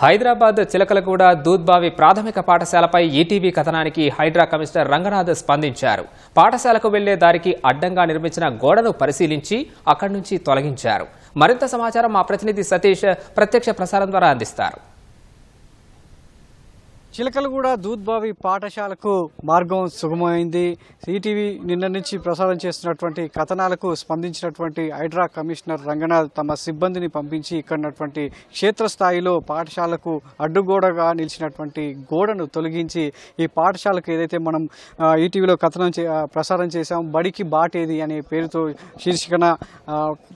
హైదరాబాద్ చిలకలగూడ దూద్బావి ప్రాథమిక పాఠశాలపై ఈటీవీ కథనానికి హైడ్రా కమిషనర్ రంగనాథ్ స్పందించారు. పాఠశాలకు వెళ్ళే దారికి అడ్డంగా నిర్మించిన గోడను పరిశీలించి అక్కడి నుంచి తొలగించారు. మరింత సమాచారం మా ప్రతినిధి సతీష్ ప్రత్యక్ష ప్రసారం ద్వారా అందిస్తారు. చిలకలగూడ దూద్బావి పాఠశాలకు మార్గం సుగమమైంది. ఈటీవీ నిన్న నుంచి ప్రసారం చేస్తున్నటువంటి కథనాలకు స్పందించినటువంటి హైడ్రా కమిషనర్ రంగనాథ్ తమ సిబ్బందిని పంపించి ఇక్కడ ఉన్నటువంటి క్షేత్రస్థాయిలో పాఠశాలకు అడ్డుగోడగా నిలిచినటువంటి గోడను తొలగించి ఈ పాఠశాలకు ఏదైతే మనం ఈటీవీలో కథనం చే ప్రసారం చేశాం బడికి బాటేది అనే పేరుతో శీర్షికన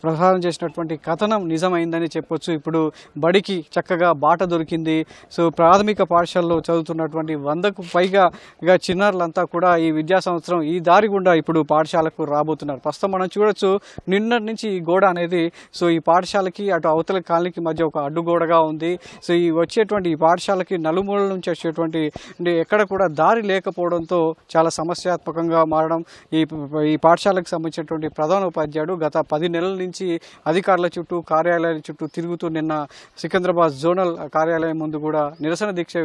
ప్రసారం చేసినటువంటి కథనం నిజమైందని చెప్పొచ్చు. ఇప్పుడు బడికి చక్కగా బాట దొరికింది. సో ప్రాథమిక పాఠశాలలో చదువుతున్నటువంటి వందకు పైగా ఇక చిన్నారులంతా కూడా ఈ విద్యా సంవత్సరం ఈ దారి గుండా ఇప్పుడు పాఠశాలకు రాబోతున్నారు. ప్రస్తుతం మనం చూడొచ్చు నిన్నటి నుంచి ఈ గోడ అనేది సో ఈ పాఠశాలకి అటు అవతల కాలనీకి మధ్య ఒక అడ్డుగోడగా ఉంది. సో ఈ వచ్చేటువంటి ఈ పాఠశాలకి నలుమూలల నుంచి వచ్చేటువంటి ఎక్కడ కూడా దారి లేకపోవడంతో చాలా సమస్యాత్మకంగా మారడం. ఈ ఈ పాఠశాలకు సంబంధించినటువంటి ప్రధాన ఉపాధ్యాయుడు గత పది నెలల నుంచి అధికారుల చుట్టూ కార్యాలయాల చుట్టూ తిరుగుతూ నిన్న సికింద్రాబాద్ జోనల్ కార్యాలయం ముందు కూడా నిరసన దీక్ష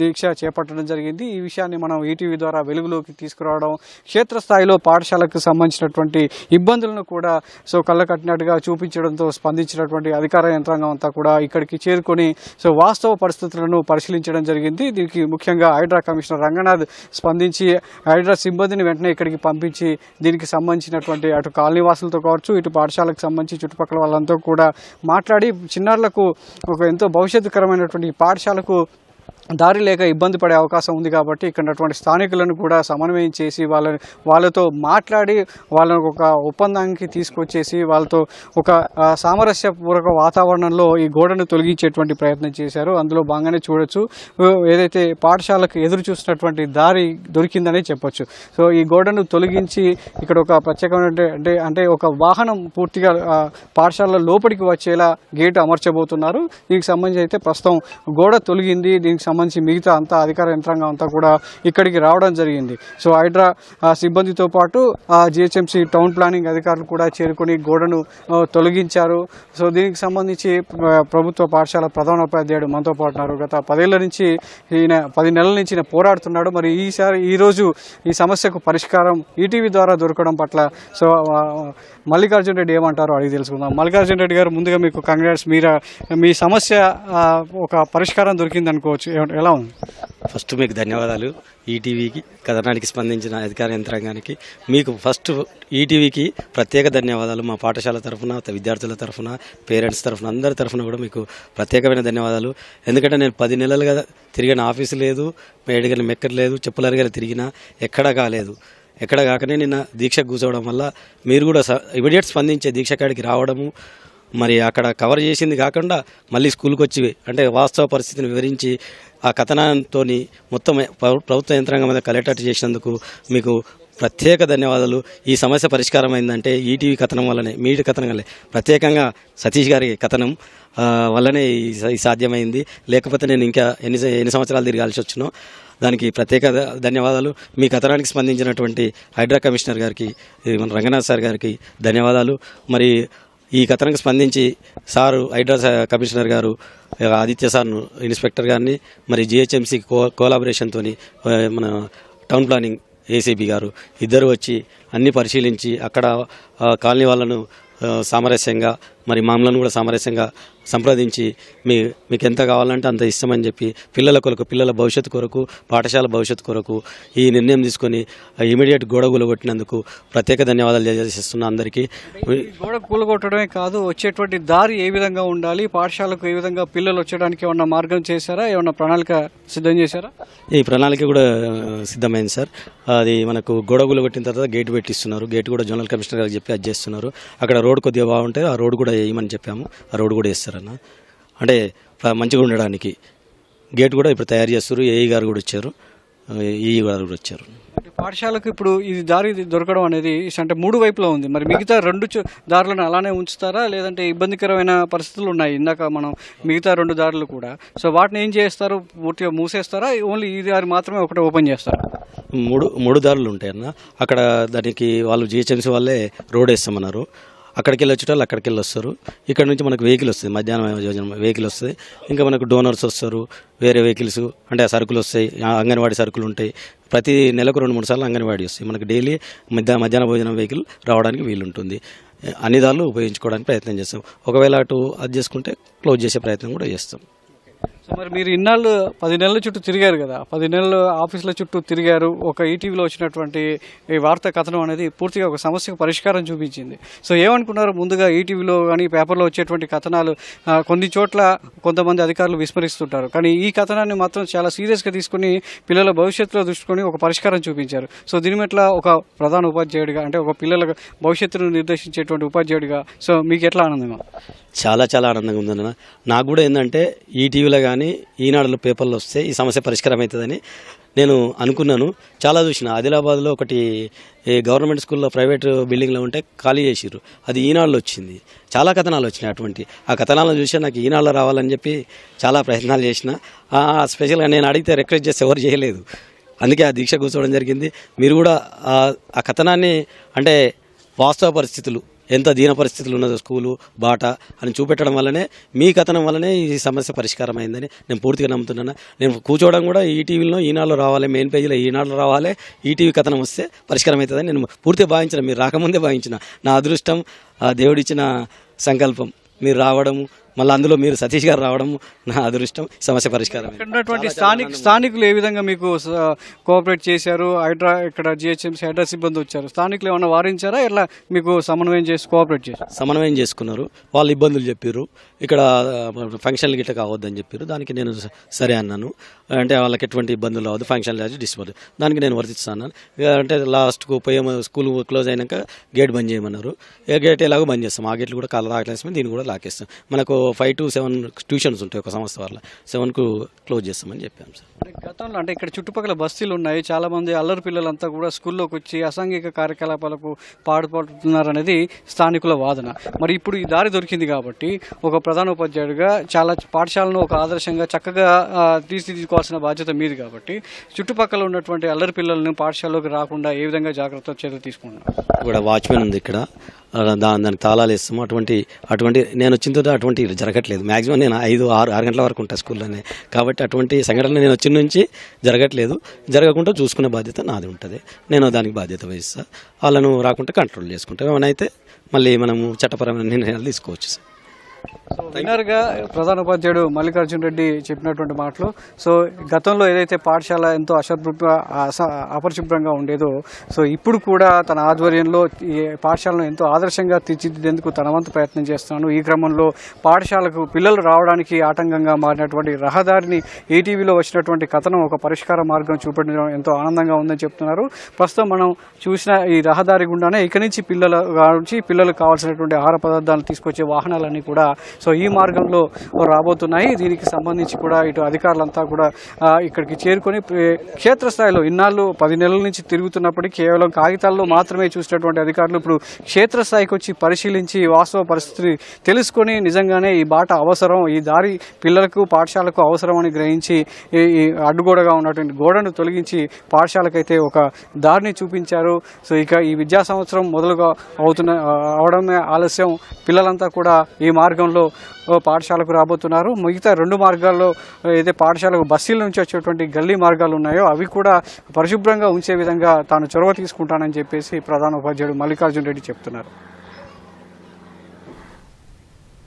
దీక్ష చేపట్టడం జరిగింది. ఈ విషయాన్ని మనం ఈటీవీ ద్వారా వెలుగులోకి తీసుకురావడం క్షేత్రస్థాయిలో పాఠశాలకు సంబంధించినటువంటి ఇబ్బందులను కూడా సో కళ్ళ కట్టినట్టుగా చూపించడంతో స్పందించినటువంటి అధికార యంత్రాంగం అంతా కూడా ఇక్కడికి చేరుకొని సో వాస్తవ పరిస్థితులను పరిశీలించడం జరిగింది. దీనికి ముఖ్యంగా హైడ్రా కమిషనర్ రంగనాథ్ స్పందించి హైడ్రా సిబ్బందిని వెంటనే ఇక్కడికి పంపించి దీనికి సంబంధించినటువంటి అటు కాలనీ వాసులతో కావచ్చు ఇటు పాఠశాలకు సంబంధించి చుట్టుపక్కల వాళ్ళంతా కూడా మాట్లాడి చిన్నారులకు ఒక ఎంతో భవిష్యత్తుకరమైనటువంటి పాఠశాలకు దారి లేక ఇబ్బంది పడే అవకాశం ఉంది కాబట్టి ఇక్కడ అటువంటి స్థానికులను కూడా సమన్వయం చేసి వాళ్ళ వాళ్ళతో మాట్లాడి వాళ్ళని ఒక ఒప్పందానికి తీసుకొచ్చేసి వాళ్ళతో ఒక సామరస్యపూర్వక వాతావరణంలో ఈ గోడను తొలగించేటువంటి ప్రయత్నం చేశారు. అందులో బాగానే చూడొచ్చు. ఏదైతే పాఠశాలకు ఎదురు చూసినటువంటి దారి దొరికిందనే చెప్పొచ్చు. సో ఈ గోడను తొలగించి ఇక్కడ ఒక ప్రత్యేకమైన అంటే అంటే ఒక వాహనం పూర్తిగా పాఠశాల లోపలికి వచ్చేలా గేటు అమర్చబోతున్నారు. దీనికి సంబంధించి అయితే ప్రస్తుతం గోడ తొలగింది. దీనికి సంబంధించి మిగతా అంతా అధికార యంత్రాంగం అంతా కూడా ఇక్కడికి రావడం జరిగింది. సో హైడ్రా ఆ, సిబ్బందితో పాటు జిహెచ్ఎంసీ టౌన్ ప్లానింగ్ అధికారులు కూడా చేరుకొని గోడను తొలగించారు. సో దీనికి సంబంధించి ప్రభుత్వ పాఠశాల ప్రధానోపాధ్యాయుడు మనతో పాటు ఉన్నారు. గత పదేళ్ళ నుంచి ఈయన పది నెలల నుంచి ఈయన పోరాడుతున్నాడు. మరి ఈసారి ఈరోజు ఈ సమస్యకు పరిష్కారం ఈటీవీ ద్వారా దొరకడం పట్ల సో మల్లికార్జున రెడ్డి ఏమంటారో అడిగి తెలుసుకుందాం. మల్లికార్జున రెడ్డి గారు ముందుగా మీకు కంగ్రాట్స్ మీరు మీ సమస్య ఒక పరిష్కారం దొరికింది అనుకోవచ్చు ఎలా ఉంది? ఫస్ట్ మీకు ధన్యవాదాలు. ఈటీవీకి కథనానికి స్పందించిన అధికార యంత్రాంగానికి మీకు ఫస్ట్ ఈటీవీకి ప్రత్యేక ధన్యవాదాలు మా పాఠశాల తరఫున విద్యార్థుల తరఫున పేరెంట్స్ తరఫున అందరి తరఫున కూడా మీకు ప్రత్యేకమైన ధన్యవాదాలు. ఎందుకంటే నేను పది నెలలుగా తిరిగిన ఆఫీసు లేదు మేడిగల మెక్కర్ లేదు చెప్పులు తిరిగినా ఎక్కడా కాలేదు. ఎక్కడ కాకనే నిన్న దీక్ష కూర్చోవడం వల్ల మీరు కూడా ఇమీడియట్ స్పందించే దీక్ష కాడికి రావడము మరి అక్కడ కవర్ చేసింది కాకుండా మళ్ళీ స్కూల్కి వచ్చి అంటే వాస్తవ పరిస్థితిని వివరించి ఆ కథనంతో మొత్తం ప్రభుత్వ యంత్రాంగం మీద కలెక్టర్ చేసినందుకు మీకు ప్రత్యేక ధన్యవాదాలు. ఈ సమస్య పరిష్కారం అయిందంటే ఈటీవీ కథనం వల్లనే మీటి కథనం వల్లే ప్రత్యేకంగా సతీష్ గారి కథనం వల్లనే ఈ సాధ్యమైంది. లేకపోతే నేను ఇంకా ఎన్ని ఎన్ని సంవత్సరాలు తిరగాల్సి వచ్చినో దానికి ప్రత్యేక ధన్యవాదాలు. మీ కథనానికి స్పందించినటువంటి హైడ్రా కమిషనర్ గారికి మన రంగనాథ్ సార్ గారికి ధన్యవాదాలు. మరి ఈ కథనానికి స్పందించి సారు హైడ్రా కమిషనర్ గారు ఆదిత్య సార్ను ఇన్స్పెక్టర్ గారిని మరి జిహెచ్ఎంసీ కో కోలాబరేషన్తో మన టౌన్ ప్లానింగ్ ఏసీబీ గారు ఇద్దరు వచ్చి అన్ని పరిశీలించి అక్కడ కాలనీ వాళ్ళను సామరస్యంగా మరి మమ్మల్ని కూడా సామరస్యంగా సంప్రదించి మీ మీకు ఎంత కావాలంటే అంత ఇష్టమని చెప్పి పిల్లల కొరకు పిల్లల భవిష్యత్తు కొరకు పాఠశాల భవిష్యత్తు కొరకు ఈ నిర్ణయం తీసుకొని ఇమీడియట్ గోడ కొట్టినందుకు ప్రత్యేక ధన్యవాదాలు తెలియజేస్తున్నా అందరికీ. గోడ కూలగొట్టడమే కాదు వచ్చేటువంటి దారి ఏ విధంగా ఉండాలి పాఠశాలకు ఏ విధంగా పిల్లలు వచ్చడానికి ఏమన్నా మార్గం చేశారా ఏమన్నా ప్రణాళిక సిద్ధం చేశారా? ఈ ప్రణాళిక కూడా సిద్ధమైంది సార్. అది మనకు గొడవలు కొట్టిన తర్వాత గేట్ పెట్టిస్తున్నారు. గేట్ కూడా జనరల్ కమిషనర్ గారికి చెప్పి అది చేస్తున్నారు. అక్కడ రోడ్ కొద్దిగా బాగుంటే ఆ రోడ్ కూడా వేయమని చెప్పాము? ఆ రోడ్ కూడా వేస్తారన్న. అంటే మంచిగా ఉండడానికి. గేట్ కూడా ఇప్పుడు తయారు చేస్తారు. ఏఈ గారు కూడా వచ్చారు. ఈ గారు కూడా వచ్చారు. పాఠశాలకు ఇప్పుడు ఇది దారి దొరకడం అనేది అంటే మూడు వైపులా ఉంది. మరి మిగతా రెండు దారులను అలానే ఉంచుతారా? లేదంటే ఇబ్బందికరమైన పరిస్థితులు ఉన్నాయి. ఇందాక మనం మిగతా రెండు దారులు కూడా. సో వాటిని ఏం చేస్తారు? పూర్తిగా మూసేస్తారా? ఓన్లీ ఈ దారి మాత్రమే ఒకటి ఓపెన్ చేస్తారా? మూడు మూడు దారులు ఉంటాయి అన్న అక్కడ దానికి వాళ్ళు జిహెచ్ఎంసీ వాళ్ళే రోడ్ వేస్తామన్నారు. అక్కడికి వెళ్ళి వచ్చేటోళ్ళు అక్కడికి వెళ్ళి వస్తారు ఇక్కడ నుంచి మనకు వెహికల్ వస్తుంది మధ్యాహ్నం యోజన వెహికల్ వస్తుంది ఇంకా మనకు డోనర్స్ వస్తారు. వేరే వెహికల్స్ అంటే సరుకులు వస్తాయి. అంగన్వాడీ సరుకులు ఉంటాయి. ప్రతి నెలకు రెండు మూడు సార్లు అంగన్వాడీ వస్తాయి. మనకు డైలీ మధ్య మధ్యాహ్న భోజనం వెహికల్ రావడానికి వీలుంటుంది. అన్ని దారులు ఉపయోగించుకోవడానికి ప్రయత్నం చేస్తాం. ఒకవేళ అటు అది చేసుకుంటే క్లోజ్ చేసే ప్రయత్నం కూడా చేస్తాం. సో మరి మీరు ఇన్నాళ్ళు పది నెలల చుట్టూ తిరిగారు కదా. పది నెలలు ఆఫీసుల చుట్టూ తిరిగారు. ఒక ఈటీవీలో వచ్చినటువంటి ఈ వార్తా కథనం అనేది పూర్తిగా ఒక సమస్యకు పరిష్కారం చూపించింది. సో ఏమనుకున్నారు? ముందుగా ఈటీవీలో కానీ పేపర్లో వచ్చేటువంటి కథనాలు కొన్ని చోట్ల కొంతమంది అధికారులు విస్మరిస్తుంటారు. కానీ ఈ కథనాన్ని మాత్రం చాలా సీరియస్గా తీసుకుని పిల్లల భవిష్యత్తులో దృష్టికొని ఒక పరిష్కారం చూపించారు. సో దీని మెట్ల ఒక ప్రధాన ఉపాధ్యాయుడిగా అంటే ఒక పిల్లల భవిష్యత్తును నిర్దేశించేటువంటి ఉపాధ్యాయుడిగా. సో మీకు ఎట్లా ఆనందంగా చాలా చాలా ఆనందంగా ఉందన్న. నాకు కూడా ఏంటంటే ఈటీవీలో కానీ కానీ ఈనాడులో పేపర్లో వస్తే ఈ సమస్య పరిష్కారం అవుతుందని నేను అనుకున్నాను. చాలా చూసిన. ఆదిలాబాద్లో ఒకటి గవర్నమెంట్ స్కూల్లో ప్రైవేట్ బిల్డింగ్లో ఉంటే ఖాళీ చేసిర్రు. అది ఈనాడులో వచ్చింది. చాలా కథనాలు వచ్చినాయి అటువంటి. ఆ కథనాలను చూసి నాకు ఈనాడులో రావాలని చెప్పి చాలా ప్రయత్నాలు చేసిన. ఆ, స్పెషల్గా నేను అడిగితే రిక్వెస్ట్ చేస్తే ఎవరు చేయలేదు. అందుకే ఆ దీక్ష కూర్చోవడం జరిగింది. మీరు కూడా ఆ కథనాన్ని అంటే వాస్తవ పరిస్థితులు ఎంత దీన పరిస్థితులు ఉన్నదో స్కూలు బాట అని చూపెట్టడం వల్లనే మీ కథనం వల్లనే ఈ సమస్య పరిష్కారం అయిందని నేను పూర్తిగా నమ్ముతున్నాను. నేను కూర్చోవడం కూడా ఈ టీవీలో ఈనాడులో రావాలి మెయిన్ పేజీలో ఈనాడులో రావాలి. ఈటీవీ కథనం వస్తే పరిష్కారం అవుతుందని నేను పూర్తిగా భావించిన మీరు రాకముందే భావించిన నా అదృష్టం ఆ దేవుడిచ్చిన సంకల్పం. మీరు రావడము మళ్ళీ అందులో మీరు సతీష్ గారు రావడము నా అదృష్టం సమస్య పరిష్కారం. ఉన్నటువంటి స్థానిక స్థానికులు ఏ విధంగా మీకు కోఆపరేట్ చేశారు? హైడ్రా ఇక్కడ జిహెచ్ఎంసీ హైడ్రా సిబ్బంది వచ్చారు. స్థానికులు ఏమైనా వారించారా? ఎట్లా మీకు సమన్వయం చేసి కోఆపరేట్ చేశారు? సమన్వయం చేసుకున్నారు. వాళ్ళు ఇబ్బందులు చెప్పారు ఇక్కడ ఫంక్షన్లు గిట్ట కావద్దని చెప్పారు దానికి నేను సరే అన్నాను. అంటే వాళ్ళకి ఎటువంటి ఇబ్బందులు రావద్దు. ఫంక్షన్ లేదు డిస్పోజ్. దానికి నేను వర్తిస్తాను. అంటే లాస్ట్కు పోయే స్కూల్ క్లోజ్ అయినాక గేట్ బంద్ చేయమన్నారు. ఏ గేట్ ఎలాగో బంద్ చేస్తాం. ఆ గేట్లు కూడా కాల లాకేస్తాం దీన్ని కూడా లాకేస్తాం. మనకు ఫైవ్ టు సెవెన్ ట్యూషన్స్ ఉంటాయి ఒక సంస్థ వల్ల సెవెన్కు క్లోజ్ చేస్తామని చెప్పాం సార్. గతంలో అంటే ఇక్కడ చుట్టుపక్కల బస్తీలు ఉన్నాయి. చాలా మంది అల్లరి పిల్లలంతా కూడా స్కూల్లోకి వచ్చి అసాంఘిక కార్యకలాపాలకు పాడుపడుతున్నారు అనేది స్థానికుల వాదన. మరి ఇప్పుడు ఈ దారి దొరికింది కాబట్టి ఒక ప్రధాన ఉపాధ్యాయుడిగా చాలా పాఠశాలను ఒక ఆదర్శంగా చక్కగా ఆ, తీర్చిదిద్దుకోవాల్సిన బాధ్యత మీది కాబట్టి చుట్టుపక్కల ఉన్నటువంటి అల్లరి పిల్లలను పాఠశాలలోకి రాకుండా ఏ విధంగా జాగ్రత్త చర్యలు తీసుకుంటున్నారు? కూడా వాచ్మెన్ ఉంది ఇక్కడ. దాని దాని దానికి తాళాలు వేస్తాము. అటువంటి అటువంటి నేను వచ్చిన తర్వాత అటువంటి జరగట్లేదు. మాక్సిమం నేను ఐదు ఆరు ఆరు గంటల వరకు ఉంటాను స్కూల్లోనే. కాబట్టి అటువంటి సంఘటనలు నేను వచ్చిన నుంచి జరగట్లేదు. జరగకుండా చూసుకునే బాధ్యత నాది ఉంటుంది. నేను దానికి బాధ్యత వహిస్తాను వాళ్ళను రాకుండా కంట్రోల్ చేసుకుంటాను ఏమైనా అయితే మళ్ళీ మనము చట్టపరమైన నిర్ణయాలు తీసుకోవచ్చు సార్. సో విన్నర్గా ప్రధాన ఉపాధ్యాయుడు మల్లికార్జున్ రెడ్డి చెప్పినటువంటి మాటలు. సో గతంలో ఏదైతే పాఠశాల ఎంతో అశుభ్ర అస- అపరిశుభ్రంగా ఉండేదో సో ఇప్పుడు కూడా తన ఆధ్వర్యంలో ఈ పాఠశాలను ఎంతో ఆదర్శంగా తీర్చిదిద్దేందుకు తన వంతు ప్రయత్నం చేస్తున్నాను. ఈ క్రమంలో పాఠశాలకు పిల్లలు రావడానికి ఆటంకంగా మారినటువంటి రహదారిని ఈటీవీలో వచ్చినటువంటి కథనం ఒక పరిష్కార మార్గం చూపెట్టడం ఎంతో ఆనందంగా ఉందని చెప్తున్నారు. ప్రస్తుతం మనం చూసిన ఈ రహదారి గుండానే ఇక నుంచి పిల్లల నుంచి పిల్లలకు కావాల్సినటువంటి ఆహార పదార్థాలను తీసుకొచ్చే వాహనాలన్నీ కూడా సో ఈ మార్గంలో రాబోతున్నాయి. దీనికి సంబంధించి కూడా ఇటు అధికారులంతా కూడా ఇక్కడికి చేరుకొని క్షేత్రస్థాయిలో ఇన్నాళ్ళు పది నెలల నుంచి తిరుగుతున్నప్పటికీ కేవలం కాగితాల్లో మాత్రమే చూసినటువంటి అధికారులు ఇప్పుడు క్షేత్రస్థాయికి వచ్చి పరిశీలించి వాస్తవ పరిస్థితి తెలుసుకొని నిజంగానే ఈ బాట అవసరం ఈ దారి పిల్లలకు పాఠశాలకు అవసరం అని గ్రహించి ఈ అడ్డుగోడగా ఉన్నటువంటి గోడను తొలగించి పాఠశాలకైతే ఒక దారిని చూపించారు. సో ఇక ఈ విద్యా సంవత్సరం మొదలుగా అవుతున్న అవడమే ఆలస్యం. పిల్లలంతా కూడా ఈ మార్గంలో పాఠశాలకు రాబోతున్నారు. మిగతా రెండు మార్గాల్లో ఏదైతే పాఠశాలకు బస్సీల నుంచి వచ్చేటువంటి గల్లీ మార్గాలు ఉన్నాయో అవి కూడా పరిశుభ్రంగా ఉంచే విధంగా తాను చొరవ తీసుకుంటానని చెప్పేసి ప్రధాన ఉపాధ్యాయుడు మల్లికార్జున రెడ్డి చెప్తున్నారు.